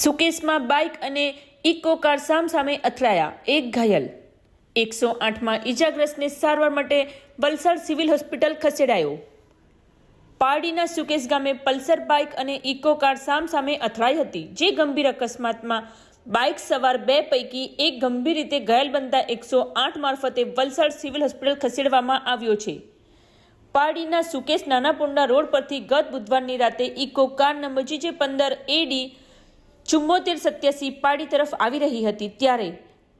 સુકેશમાં bike અને Eeco car સામસામે અથડાયા. એક ઘાયલ. એકસો આઠમાં ઈજાગ્રસ્તને સારવાર માટે વલસાડ સિવિલ હોસ્પિટલ ખસેડાયો. પારડીના સુકેશ ગામે પલ્સર બાઇક અને ઇકો કાર સામસામે અથડાઈ હતી, જે ગંભીર અકસ્માતમાં બાઇક સવાર બે પૈકી એક ગંભીર રીતે ઘાયલ બનતા એકસો આઠ મારફતે વલસાડ સિવિલ હોસ્પિટલ ખસેડવામાં આવ્યો છે. પારડીના સુકેશ નાનાપોંડા રોડ પરથી ગત બુધવારની રાતે ઇકો કાર નંબર જીજે પંદર એડી ચુમ્મોતેર સત્યાસી પાડી તરફ આવી રહી હતી ત્યારે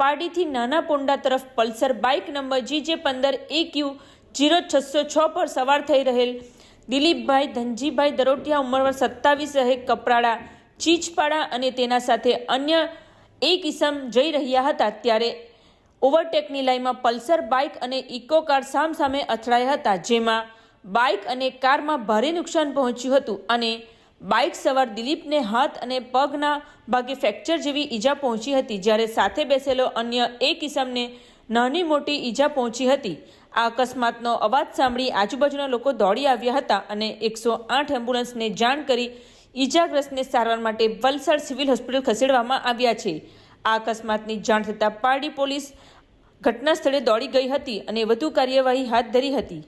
પાડીથી નાના પોંડા તરફ પલ્સર બાઇક નંબર જીજે પંદર એક્યુ જીરો છસો છ પર સવાર થઈ રહેલ. દિલીપભાઈ ધનજીભાઈ દરોટિયા ઉંમરવર સત્તાવીસ રહે કપરાડા, ચીચપાડા અને તેના સાથે અન્ય એક ઇસમ જઈ રહ્યા હતા ત્યારે ઓવરટેકની લાઈનમાં પલ્સર બાઇક અને ઇકો કાર સામસામે અથડાયા હતા, જેમાં બાઇક અને કારમાં ભારે નુકસાન પહોંચ્યું હતું અને બાઇક સવાર દિલીપને હાથ અને પગના ભાગે ફ્રેક્ચર જેવી ઈજા પહોંચી હતી, જ્યારે સાથે બેસેલો અન્ય એક ઇસમને નાની મોટી ઈજા પહોંચી હતી. આ અકસ્માતનો અવાજ સાંભળી આજુબાજુના લોકો દોડી આવ્યા હતા અને એકસો આઠ એમ્બ્યુલન્સને જાણ કરી ઈજાગ્રસ્તને સારવાર માટે વલસાડ સિવિલ હોસ્પિટલ ખસેડવામાં આવ્યા છે. આ અકસ્માતની જાણ થતાં પારડી પોલીસ ઘટના સ્થળે દોડી ગઈ હતી અને વધુ કાર્યવાહી હાથ ધરી હતી.